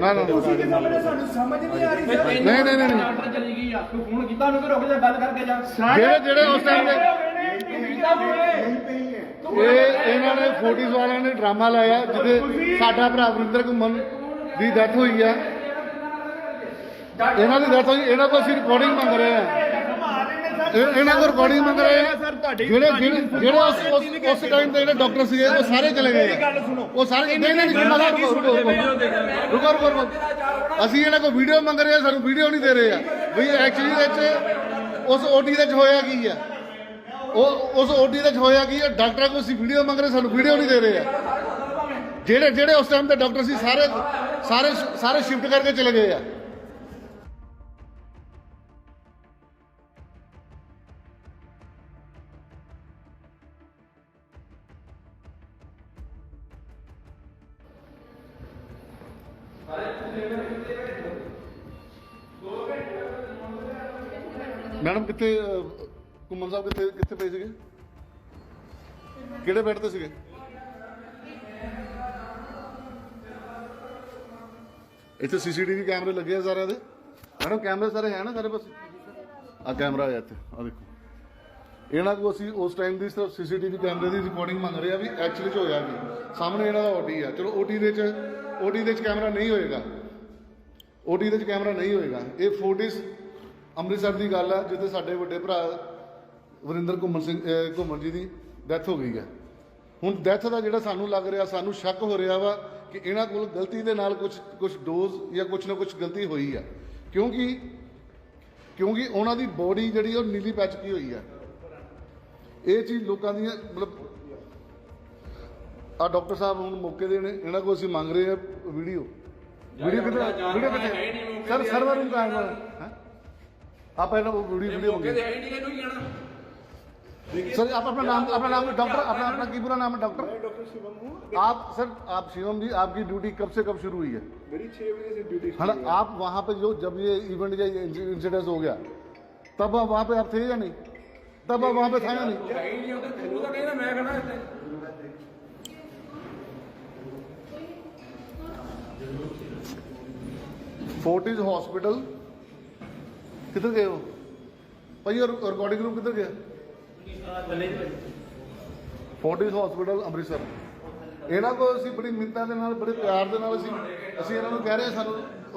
ਨਾ ਨਾ ਤੁਸੀਂ ਦੇ ਸਾਹਮਣੇ ਸਾਨੂੰ ਸਮਝ ਨਹੀਂ ਆ ਰਹੀ ਸਰ। ਨਹੀਂ ਨਹੀਂ ਨਹੀਂ। ਨਹੀਂ। ਡਾਕਟਰ ਚਲੀ ਗਈ ਆ। ਤੂੰ ਫੋਨ ਕੀਤਾ ਉਹਨੂੰ ਕਿ ਰੁਕ ਜਾ ਗੱਲ ਕਰਕੇ ਜਾ। ਜਿਹੜੇ ਜਿਹੜੇ ਉਸ ਟਾਈਮ ਹੋਵੇ ਇਹ ਇਹਨਾਂ ਨੇ ਫੋਟੀਜ਼ ਵਾਲਿਆਂ ਨੇ ਡਰਾਮਾ ਲਾਇਆ ਜਿੱਥੇ ਸਾਡਾ ਭਰਾ ਵਰਿੰਦਰ ਘੁੰਮਣ ਦੀ ਡੈਥ ਹੋਈ ਆ। ਇਹਨਾਂ ਦੀ ਡੈਥ ਹੋਈ ਇਹਨਾਂ ਕੋਲ ਅਸੀਂ ਰਿਕਾਰਡਿੰਗ ਮੰਗ ਰਹੇ ਆ। ਇਹ- ਇਹਨਾਂ ਕੋਲ ਰਿਕਾਰਡਿੰਗ ਮੰਗ ਰਹੇ ਆ ਸਰ ਤੁਹਾਡੀ ਜਿਹੜੇ ਜਿਹੜੇ ਜਿਹੜੇ ਉਸ ਉਸ- ਉਸ ਟਾਈਮ ਤੇ ਜਿਹੜੇ ਡਾਕਟਰ ਸੀਗੇ ਉਹ ਸਾਰੇ ਚਲੇ ਗਏ ਆ। ਉਹ ਸਾਰੇ ਨਹੀਂ ਨਹੀਂ ਨਹੀਂ ਮਜ਼ਾ ਰੁਕੋ ਰੁਕੋ ਰੁਕੋ ਰੁਕੋ ਰੁਕੋ ਰੁਕੋ ਅਸੀਂ ਇਹਨਾਂ ਕੋਲ ਵੀਡੀਓ ਮੰਗ ਰਹੇ ਆ ਸਾਨੂੰ ਵੀਡੀਓ ਨਹੀਂ ਦੇ ਰਹੇ ਆ ਵੀ ਐਕਚੁਅਲੀ ਵਿੱਚ ਉਸ ਓਟੀ ਦੇ ਵਿੱਚ ਹੋਇਆ ਕੀ ਆ ਉਹ ਉਸ ਓਟੀ ਦੇ ਵਿੱਚ ਹੋਇਆ ਕੀ ਆ ਡਾਕਟਰਾਂ ਕੋਲ ਅਸੀਂ ਵੀਡੀਓ ਮੰਗ ਰਹੇ ਸਾਨੂੰ ਵੀਡੀਓ ਨਹੀਂ ਦੇ ਰਹੇ ਆ ਜਿਹੜੇ ਜਿਹੜੇ ਉਸ ਟਾਈਮ ਤੇ ਡਾਕਟਰ ਸੀ ਸਾਰੇ ਸਾਰੇ ਸਾਰੇ ਸ਼ਿਫਟ ਕਰਕੇ ਚਲੇ ਗਏ ਆ ਮੈਡਮ ਕਿੱਥੇ ਅਹ, ਘੁੰਮਣ ਸਾਹਿਬ ਕਿੱਥੇ ਕਿੱਥੇ ਪਏ ਸੀਗੇ? ਕਿਹੜੇ ਬੈੱਡ ਤੇ ਸੀਗੇ? ਇੱਥੇ ਸੀਸੀਟੀਵੀ ਕੈਮਰੇ ਲੱਗੇ ਆ ਸਾਰਿਆਂ ਦੇ। ਮੈਡਮ ਕੈਮਰੇ ਸਾਰੇ ਹੈ ਨਾ ਸਾਰੇ ਪਾਸੇ? ਆ ਕੈਮਰਾ ਆ ਇੱਥੇ ਆ ਦੇਖੋ। ਇਹਨਾਂ ਕੋਲ ਅਸੀਂ ਉਸ ਟਾਈਮ ਦੀ ਸਿਰਫ ਸੀਸੀਟੀਵੀ ਕੈਮਰੇ ਦੀ ਰਿਕਾਰਡਿੰਗ ਮੰਗ ਰਹੇ ਆ ਵੀ ਐਕਚੁਅਲੀ ਚ ਹੋਇਆ ਕੀ। ਸਾਹਮਣੇ ਇਹਨਾਂ ਦਾ ਓਟੀ ਆ। ਚਲੋ ਓਟੀ ਦੇ ਚ ਓਟੀ ਦੇ ਵਿੱਚ ਕੈਮਰਾ ਨਹੀਂ ਹੋਏਗਾ। ਓਟੀ ਦੇ ਵਿੱਚ ਕੈਮਰਾ ਨਹੀਂ ਹੋਏਗਾ। ਇਹ ਫੋਟਿਸ ਅੰਮ੍ਰਿਤਸਰ ਦੀ ਗੱਲ ਆ, ਜਿੱਥੇ ਸਾਡੇ ਵੱਡੇ ਭਰਾ ਵਰਿੰਦਰ ਘੁੰਮਣ ਸਿੰਘ ਘੁੰਮਣ ਜੀ ਦੀ ਡੈਥ ਹੋ ਗਈ ਹੈ ਹੁਣ ਡੈਥ ਦਾ ਜਿਹੜਾ ਸਾਨੂੰ ਲੱਗ ਰਿਹਾ, ਸਾਨੂੰ ਸ਼ੱਕ ਹੋ ਰਿਹਾ ਵਾ ਕਿ ਇਹਨਾਂ ਕੋਲ ਗਲਤੀ ਦੇ ਨਾਲ ਕੁਝ ਕੁਝ ਡੋਜ਼ ਜਾਂ ਕੁਝ ਨਾ ਕੁਝ ਗਲਤੀ ਹੋਈ ਆ। ਕਿਉਂਕਿ ਕਿਉਂਕਿ ਉਹਨਾਂ ਦੀ ਬੋਡੀ ਜਿਹੜੀ ਉਹ ਨੀਲੀ ਪੈ ਚੁੱਕੀ ਹੋਈ ਆ। ਇਹ ਚੀਜ਼ ਲੋਕਾਂ ਦੀਆਂ, ਮਤਲਬ ਆ ਡਾਕਟਰ ਸਾਹਿਬ ਹੁਣ ਮੌਕੇ ਦੇ ਨੇ ਇਹਨਾਂ ਕੋਲ ਅਸੀਂ ਮੰਗ ਰਹੇ ਆ ਵੀਡੀਓ ਵੀਡੀਓ ਕਿੱਥੇ ਵੀਡੀਓ ਕਿੱਥੇ ਸਰ ਸਰਵਰ ਨੂੰ ਕਾਇਮ ਹੈ ਆਪਾਂ ਇਹਨਾਂ ਕੋਲ ਵੀਡੀਓ ਵੀਡੀਓ ਮੰਗੇ ਹੈ ਨਹੀਂ ਇਹਨੂੰ ਕੀ ਕਹਿਣਾ सर आप अपना नाम अपना नाम डॉक्टर अपना अपना की पूरा नाम है डॉक्टर डॉक्टर शिवम हूँ आप सर आप शिवम जी आपकी ड्यूटी कब से कब शुरू हुई है मेरी छह बजे से ड्यूटी है ना आप वहाँ पे जो जब ये इवेंट या इंसिडेंट हो गया तब आप वहाँ पे आप थे या नहीं तब आप वहाँ पे था या नहीं ਫੋਰਟਿਸ ਹਸਪੀਟਲ ਕਿੱਧਰ ਗਏ ਹੋ ਭਾਈ ਔਰ ਰਿਕਾਰਡਿੰਗ ਰੂਮ ਕਿੱਧਰ ਗਿਆ? Fortis hospital Amritsar. ਇਹਨਾਂ ਕੋਲ ਅਸੀਂ ਬੜੀ ਮਿੰਤਾਂ ਦੇ ਨਾਲ ਬੜੇ ਪਿਆਰ ਦੇ ਨਾਲ ਅਸੀਂ ਅਸੀਂ ਇਹਨਾਂ ਨੂੰ ਕਹਿ ਰਹੇ ਸਾਨੂੰ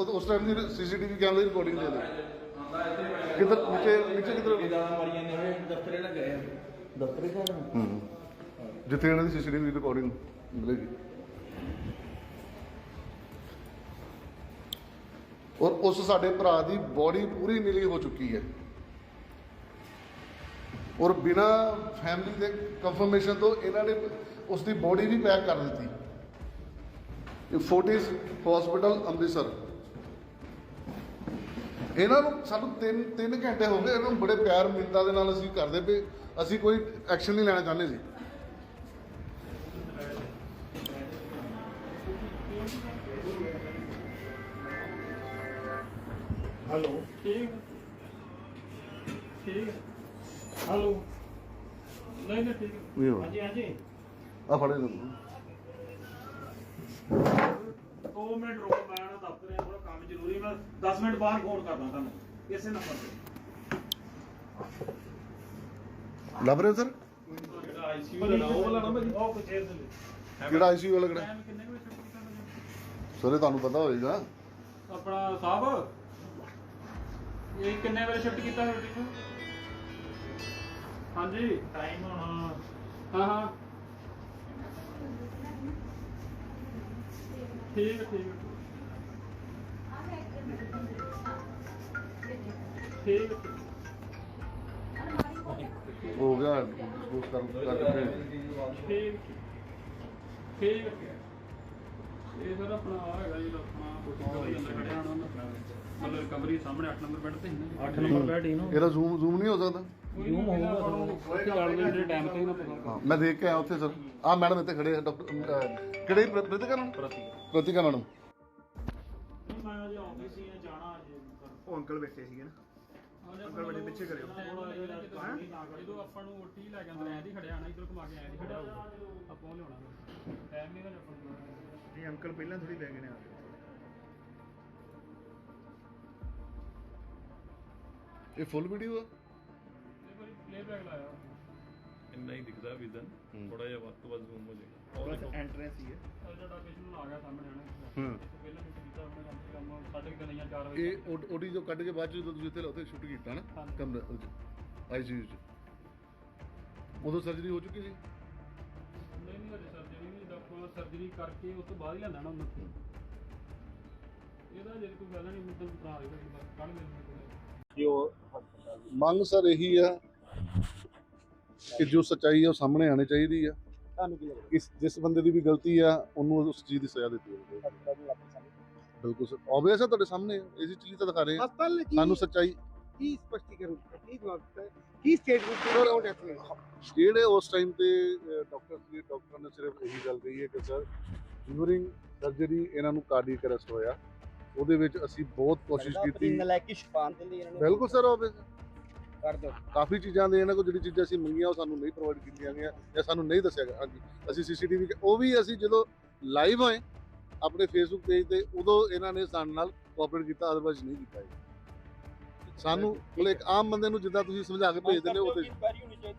ਉਸ ਟਾਈਮ ਦੀ ਸੀਸੀਟੀਵੀ ਕੈਮਰੇ ਦੀ ਰਿਕਾਰਡਿੰਗ ਦੇ ਦੇ ਕਿੱਧਰ ਨੀਚੇ ਨੀਚੇ ਕਿੱਧਰ ਮਾਰੀਆਂ ਨੇ ਦਫ਼ਤਰੇ ਨਾ ਗਏ ਦਫ਼ਤਰੇ ਕੋਲ ਹੂੰ। ਜਿੱਥੇ ਇਹਨਾਂ ਦੀ ਸੀਸੀਟੀਵੀ ਰਿਕਾਰਡਿੰਗ ਮਿਲੇਗੀ। ਔਰ ਉਸ ਸਾਡੇ ਭਰਾ ਦੀ ਬੋਡੀ ਪੂਰੀ ਨੀਲੀ ਹੋ ਚੁੱਕੀ ਹੈ। ਔਰ ਬਿਨਾ ਫੈਮਿਲੀ ਦੇ ਕੰਫਰਮੇਸ਼ਨ ਤੋਂ ਇਹਨਾਂ ਨੇ ਉਸ ਦੀ ਬੋਡੀ ਵੀ ਪੈਕ ਕਰ ਦਿੱਤੀ। ਇਹ ਫੋਰਟਿਸ ਹਸਪੀਟਲ ਅੰਮ੍ਰਿਤਸਰ। ਇਹਨਾਂ ਨੂੰ ਸਾਨੂੰ 3 3 ਘੰਟੇ ਹੋ ਗਏ, ਇਹਨਾਂ ਨੂੰ ਬੜੇ ਪਿਆਰ ਮਿੰਤਾ ਦੇ ਨਾਲ ਅਸੀਂ ਕਰਦੇ ਪਏ। ਅਸੀਂ ਕੋਈ ਐਕਸ਼ਨ ਨਹੀਂ ਲੈਣਾ ਚਾਹੁੰਦੇ ਸੀ हेलो ਠੀਕ ਠੀਕ ਹਲੋ ਨਹੀਂ ਨਹੀਂ ਠੀਕ ਨਹੀਂ ਹੋਣਾ। ਹਾਂਜੀ ਹਾਂਜੀ ਆ ਫੜੇ ਨੂੰ 2 ਮਿੰਟ ਰੁਕੋ ਮੈਂ ਨਾ ਦਫ਼ਤਰ ਥੋੜਾ ਕੰਮ ਜ਼ਰੂਰੀ ਮੈਂ 10 ਮਿੰਟ ਬਾਅਦ ਫੋਨ ਕਰਦਾ ਤੁਹਾਨੂੰ। ਇਸੇ ਨੰਬਰ ਤੇ। ਲੱਭ ਰਹੇ ਹੋ ਸਰ ਜਿਹੜਾ ਆਈਸੀਯੂ ਦਾ ਉਹ ਵਾਲਾ ਨਾ ਭਾਜੀ। ਉਹ ਕੁਛ ਦੇ ਕਿਹੜਾ ਆਈਸੀਯੂ ਕਿਹੜਾ? ਕਰਨਾ? ਸਰ ਤੁਹਾਨੂੰ ਪਤਾ ਹੋਏਗਾ। ਆਪਣਾ ਸਾਹਿਬ? ਇਹ ਕਿੰਨੇ ਵਜੇ ਸ਼ਿਫਟ ਕੀਤਾ ਹੈ ਨੂੰ ਹਾਂਜੀ। ਟਾਈਮ ਹੁਣ। ਹਾਂ ਹਾਂ। ਠੀਕ ਹੈ, ਠੀਕ ਹੈ। ਠੀਕ ਹੈ। ਹੋ। ਗਿਆ ਉਸ ਕਰ ਕਰਕੇ ਠੀਕ ਠੀਕ ਹੈ। ਇਹ ਸਰ ਆਪਣਾ ਆ ਹੈਗਾ ਜੀ ਆਪਣਾ ਕੋਟੀਕਲ ਦੇ ਅੰਦਰ ਖੜਿਆ ਹੋਣਾ ਮਤਲਬ ਰਿਕਵਰੀ ਸਾਹਮਣੇ 8 ਨੰਬਰ ਬੈੱਡ ਤੇ ਹੀ ਨਾ। 8 ਨੰਬਰ ਬੈੱਡ ਹੀ ਨਾ। ਇਹਦਾ ਜ਼ੂਮ ਜ਼ੂਮ ਨਹੀਂ ਹੋ ਸਕਦਾ? ਜ਼ੂਮ ਹੋਊਗਾ ਉੱਥੇ ਗੱਲ ਦੇ ਜਿਹੜੇ ਟਾਈਮ ਤੇ ਹੀ ਨਾ ਪਤਾ। ਹਾਂ ਮੈਂ ਦੇਖ ਕੇ ਆਇਆ ਉੱਥੇ ਸਰ। ਆ ਮੈਡਮ ਇੱਥੇ ਖੜੇ ਆ ਡਾਕਟਰ ਕਿਹੜੇ ਪ੍ਰ- ਪ੍ਰਤਿਕਾ ਮੈਡਮ? ਪ੍ਰਤਿਕਾ। ਮੈਡਮ। ਮੈਂ ਅਜੇ ਆਫਿਸ ਹੀ ਜਾਣਾ ਅਜੇ ਉਹ ਅੰਕਲ ਬੈਠੇ ਸੀਗੇ ਨਾ। ਅੰਕਲ ਬੜੇ ਪਿੱਛੇ ਕਰਿਓ ਜਦੋਂ ਆਪਾਂ ਨੂੰ ਓਟੀ ਲੈ ਕੇ ਅੰਦਰ ਐਂ ਦੀ ਖੜਿਆ ਨਾ ਇਧਰ ਘੁਮਾ ਕੇ ਐਂ ਦੀ ਖੜਿਆ ਆਪਾਂ ਲਿਆਉਣਾ। ਟਾਈਮ ਨਹੀਂ ਨਾ ਨੂੰ। ਇਹ ਅੰਕਲ ਪਹਿਲਾਂ ਥੋੜੀ ਲੈ ਗਏ ਨੇ ਆ ਇਹ ਫੁੱਲ ਵੀਡੀਓ ਆ? ਇਹ ਕੋਈ ਪਲੇ ਬੈਕ ਲਾਇਆ ਇੰਨਾ ਹੀ ਦਿਖਦਾ ਵਿਜ਼ਨ। ਥੋੜਾ ਜਿਹਾ ਵੱਧ ਤੋਂ ਵੱਧ ਜ਼ੂਮ ਹੋ ਜਾਏਗਾ। ਬਸ ਐਂਟਰੈਂਸ ਹੀ ਹੈ। ਉਹ ਜਿਹੜਾ ਪੇਸ਼ੈਂਟ ਆ ਗਿਆ ਸਾਹਮਣੇ ਆਣਾ ਹੂੰ। ਪਹਿਲਾਂ ਵੀ ਕੀਤਾ ਉਹਨੇ ਕੰਮ ਸੇ ਕੰਮ ਸਾਢੇ ਕੁ ਤਿੰਨ ਜਾਂ 4 ਵਜੇ। ਇਹ ਓਡੀ ਜੋ ਕੱਢ ਕੇ ਬਾਅਦ ਚ ਜਦੋਂ ਤੁਸੀਂ ਇੱਥੇ ਉੱਥੇ ਸ਼ੂਟ ਕੀਤਾ ਨਾ। ਕਮਰੇ ਵਿੱਚ ਆਈਸੀਯੂ ਚ। ਉਦੋਂ ਸਰਜਰੀ ਹੋ ਚੁੱਕੀ ਸੀ? ਨਹੀਂ ਨਹੀਂ ਹਜੇ ਸਰਜਰੀ ਨਹੀਂ ਡਾਕਟਰ ਸਰਜਰੀ ਕਰਕੇ ਉਸ ਤੋਂ ਬਾਅਦ ਹੀ ਨਾ ਉਹਨੂੰ। ਇਹਦਾ ਜੇ ਕੋਈ ਗੱਲ ਨਹੀਂ ਮੁੱਦਮ ਬਣਾ ਰਹੇ ਬਸ ਕੱਢ ਦੇ ਮੰਗ ਸਰ ਇਹੀ ਆ ਕਿ ਜੋ ਸੱਚਾਈ ਆ ਉਹ ਸਾਹਮਣੇ ਆਣੀ ਚਾਹੀਦੀ ਆ। ਤੁਹਾਨੂੰ ਕੀ ਲੱਗਦਾ? ਇਸ ਜਿਸ ਬੰਦੇ ਦੀ ਵੀ ਗਲਤੀ ਆ ਉਹਨੂੰ ਉਸ ਚੀਜ਼ ਦੀ ਸਜ਼ਾ ਦਿੱਤੀ ਜਾਵੇ। ਬਿਲਕੁਲ ਸਰ। ਆਬਵੀਅਸ ਆ ਤੁਹਾਡੇ ਸਾਹਮਣੇ। ਇਸੇ ਚੀਜ਼ ਤਾਂ ਦਿਖਾ ਰਹੇ ਆ। ਹਸਪਤਾਲ ਨੇ ਸਾਨੂੰ ਕੀ ਸੱਚਾਈ ਕੀ ਸਪਸ਼ਟੀਕਰਨ ਕੀ ਜਵਾਬ ਦਿੱਤਾ? ਕੀ ਸਟੇਟਮੈਂਟ ਕਿਉਂ ਡੈਥ ਹੋਈ? ਜਿਹੜੇ ਉਸ ਟਾਈਮ ਤੇ ਡਾਕਟਰ ਸੀ ਡਾਕਟਰ ਨੇ ਸਿਰਫ ਇਹੀ ਗੱਲ ਕਹੀ ਹੈ ਕਿ ਸਰ ਡਿਊਰਿੰਗ ਸਰਜਰੀ ਇਹਨਾਂ ਨੂੰ ਕਾਰਡੀਅਕ ਅਰੈਸਟ ਹੋਇਆ। ਉਹਦੇ ਵਿੱਚ ਅਸੀਂ ਬਹੁਤ ਕੋਸ਼ਿਸ਼ ਕੀਤੀ। ਨਲਾਇਕੀ ਛਪਾਉਣ ਦੇ ਲਈ ਇਹਨਾਂ ਨੇ ਬਿਲਕੁਲ ਸਰ ਆਬਵੀਅਸ ਕਰ ਕਾਫੀ ਚੀਜ਼ਾਂ ਦੇ ਇਹਨਾਂ ਕੋਲ ਜਿਹੜੀ ਚੀਜ਼ਾਂ ਅਸੀਂ ਮੰਗੀਆਂ ਉਹ ਸਾਨੂੰ ਨਹੀਂ ਪ੍ਰੋਵਾਈਡ ਕੀਤੀਆਂ ਗਈਆਂ ਜਾਂ ਸਾਨੂੰ ਨਹੀਂ ਦੱਸਿਆ ਗਿਆ। ਹਾਂਜੀ। ਅਸੀਂ ਸੀਸੀਟੀਵੀ ਉਹ ਵੀ ਅਸੀਂ ਜਦੋਂ ਲਾਈਵ ਹੋਏ ਆਪਣੇ ਫੇਸਬੁੱਕ ਪੇਜ ਤੇ ਉਦੋਂ ਇਹਨਾਂ ਨੇ ਸਾਡੇ ਨਾਲ ਕੋਆਪਰੇਟ ਕੀਤਾ ਅਦਰਵਾਈਜ਼ ਨਹੀਂ ਕੀਤਾ। ਸਾਨੂੰ ਮਤਲਬ ਇੱਕ ਆਮ ਬੰਦੇ ਨੂੰ ਜਿੱਦਾਂ ਤੁਸੀਂ ਸਮਝਾ ਕੇ ਭੇਜ ਦਿੰਦੇ ਹੋ ਉਹ ਤੇ